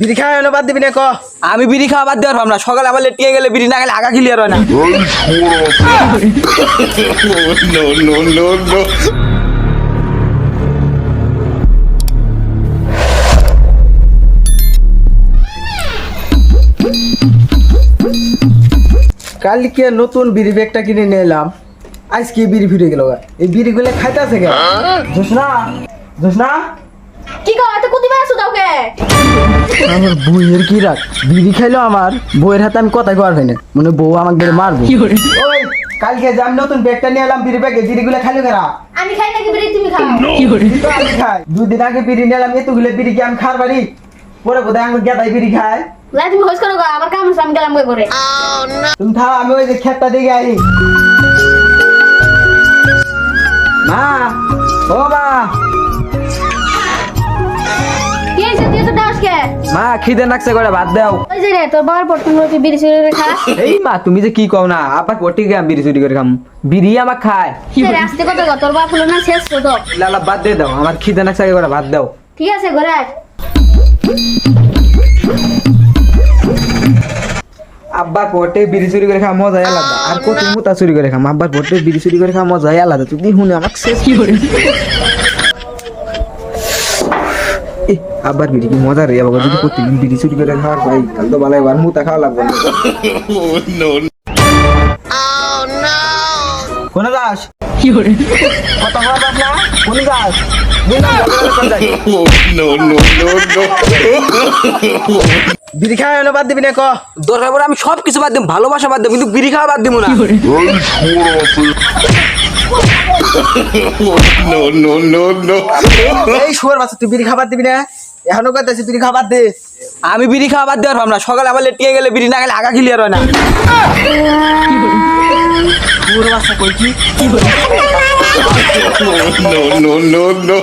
বিড়ি খাওয়া হলো বাদ দিবি না ক। আমি বিড়ি খাওয়া বাদ দেওয়ার ভাবনা। সকালে আবার লেটিয়ে গেলে বিড়ি না গেলে আগা ক্লিয়ার হয় না. কালকে নতুন বিড়ি ব্যাগটা কিনে নিয়ে এলাম। আজকে বিড়ি ফিরে গেল এই বিড়ি গুলো খাইতেছে কে? জোসনা? জোসনা? কি কর এত কুতি মারছো কাউকে? আমার বউয়ের কি রাখ বিড়ি খাইলো আমার বউয়ের হাতে আমি কথা কওয়ার হয়নি মানে বউ আমাকে ধরে মারবো। ওই কালকে যে আমি নতুন ব্যাগটা নিয়ে এলাম বিড়ি ব্যাগে বিড়ি গুলো খাইলো কেরা? আমি খাই নাকি বিড়ি তুমি খাও? তো আমি খাই। দুদিন আগে বিড়ি নিয়ে এলাম এতগুলো বিড়ি কি আমি খার বাড়ি পরে বোধহয় আমি গেদাই বিড়ি খাই লাই তুমি হোস করো আমার কাম আছে, আমি গেলাম কই করে তুমি থাও আমি ওই যে ক্ষেতটা দিকে আই। মা ও মা মা খিদে নাকছে করে ভাত দাও। ওই যে রে তোর বাবার তুমি তুই বিড়ি সিগারেট খাস এই মা তুমি যে কি কও না আবার পটি গিয়ে বিড়ি চুরি করে খাম। বিড়ি আমাক খায়। তুই রাস্তে কত গো তোর বাপ হলো না শেষ কত লালা বাদ দিয়ে দাও আমার খিদে নাকছে করে ভাত দাও। ঠিক আছে ঘরে। আব্বার পটে বিড়ি চুরি করে খাওয়া মজাই আলাদা। আর কত মুতা চুরি করে খাম। আব্বার পটে বিড়ি চুরি করে খাওয়া মজাই আলাদা। তুই শুনে আমাকে শেষ কি করে? আবার বিড়ি কি মজা রে? আবার যদি প্রতিদিন বিড়ি চুরি করে খাওয়ার পাই তাহলে তো ভালো এবার মুতা খাওয়া লাগবে না। Oh, no, কোন দাস কত খাওয়া দাস না? কোন দাস oh. বিড়ি খাওয়া বাদ দিবি না ক? দরকার আমি সব কিছু বাদ দিম ভালোবাসা বাদ দিম কিন্তু বিড়ি খাওয়া বাদ দিব না. এই শুয়ার বাচ্চা তুই বিড়ি খাবার দিবি না? এখনও কইতাছি বিড়ি খাবার দে। আমি বিড়ি বাদ দেওয়ার ভাবনা সকালে আবার লেটিয়ে গেলে বিড়ি না গেলে আগা ক্লিয়ার হয় না। শুয়ার বাচ্চা কই কি? No, no, no, no.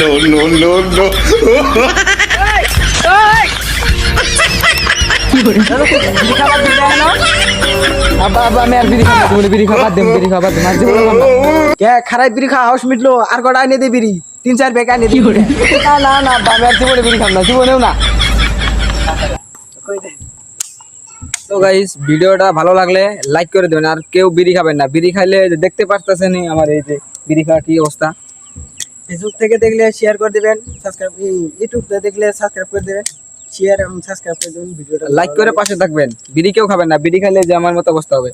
no, no, no, no. বিড়ি খাবার দিবি? না কেন? আব্বা আব্বা আমি আর বিড়ি খাব তুমি বিড়ি খাওয়া বাদ বিড়ি খাওয়া বাদ আর জীবনে কে খারাপ বিড়ি খাওয়া হাউস মিটলো আর কটা এনে দে বিড়ি? তিন চার ব্যাগ এনে দে না না না আব্বা আমি আর জীবনে বিড়ি খাব না জীবনেও না। তো গাইস ভিডিওটা ভালো লাগলে লাইক করে দেবেন আর কেউ বিড়ি খাবেন না। বিড়ি খাইলে যে দেখতে পারতেছেন আমার এই যে বিড়ি খাওয়া কি অবস্থা। ফেসবুক থেকে দেখলে শেয়ার করে দেবেন সাবস্ক্রাইব ইউটিউব থেকে দেখলে সাবস্ক্রাইব করে দেবেন। শেয়ার এবং সাবস্ক্রাইব করে দেবেন ভিডিওটা লাইক করে পাশে থাকবেন। বিড়ি কেউ খাবেন না বিড়ি খেলে যে আমার মতো অবস্থা হবে।